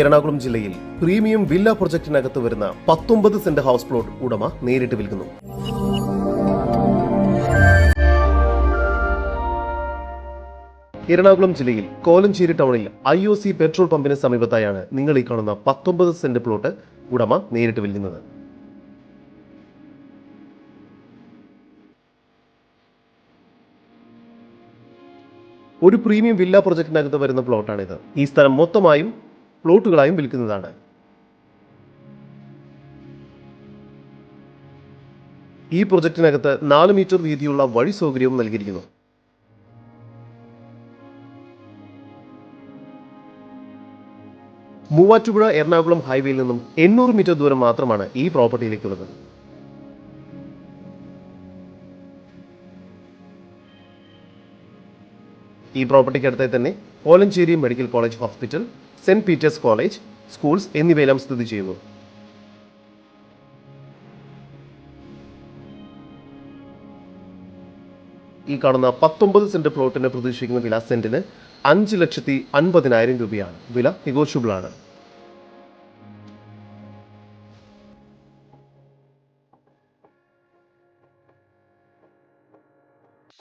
എറണാകുളം ജില്ലയിൽ premium villa പ്രൊജക്ടിനകത്ത് വരുന്ന പത്തൊമ്പത് സെന്റ് ഹൗസ് പ്ലോട്ട് ഉടമ നേരിട്ട് വിൽക്കുന്നു. എറണാകുളം ജില്ലയിൽ കോലഞ്ചേരി ടൗണിൽ ഐ ഒ സി പെട്രോൾ പമ്പിന് സമീപത്തായാണ് നിങ്ങൾ ഈ കാണുന്ന പത്തൊമ്പത് സെന്റ് പ്ലോട്ട് ഉടമ നേരിട്ട് വിൽക്കുന്നത്. ഒരു പ്രീമിയം വില്ല പ്രൊജക്ടിനകത്ത് വരുന്ന പ്ലോട്ടാണിത്. ഈ സ്ഥലം മൊത്തമായും പ്ലോട്ടുകളായും വിൽക്കുന്നതാണ്. ഈ പ്രൊജക്ടിനകത്ത് നാല് മീറ്റർ വീതിയുള്ള വഴി സൗകര്യവും നൽകിയിരിക്കുന്നു. മൂവാറ്റുപുഴ എറണാകുളം ഹൈവേയിൽ നിന്നും എണ്ണൂറ് മീറ്റർ ദൂരം മാത്രമാണ് ഈ പ്രോപ്പർട്ടിയിലേക്കുള്ളത് ഈ പ്രോപ്പർട്ടിക്ക് അടുത്തായി തന്നെ Kolenchery medical college hospital saint Peter's college schools എന്നിവയെല്ലാം സ്ഥിതി ചെയ്യുന്നു ഈ കാണുന്ന പത്തൊമ്പത് സെന്റ് പ്ലോട്ടിന് പ്രതീക്ഷിക്കുന്ന വില സെന്റിന് അഞ്ച് ലക്ഷത്തി അൻപതിനായിരം രൂപയാണ്. വില നെഗോഷ്യബിൾ ആണ്.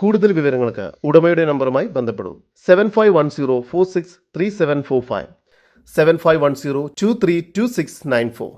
കൂടുതൽ വിവരങ്ങൾക്ക് ഉടമയുടെ നമ്പറുമായി ബന്ധപ്പെടും. Seven five one zero four six three seven four five seven five one zero two three two six nine four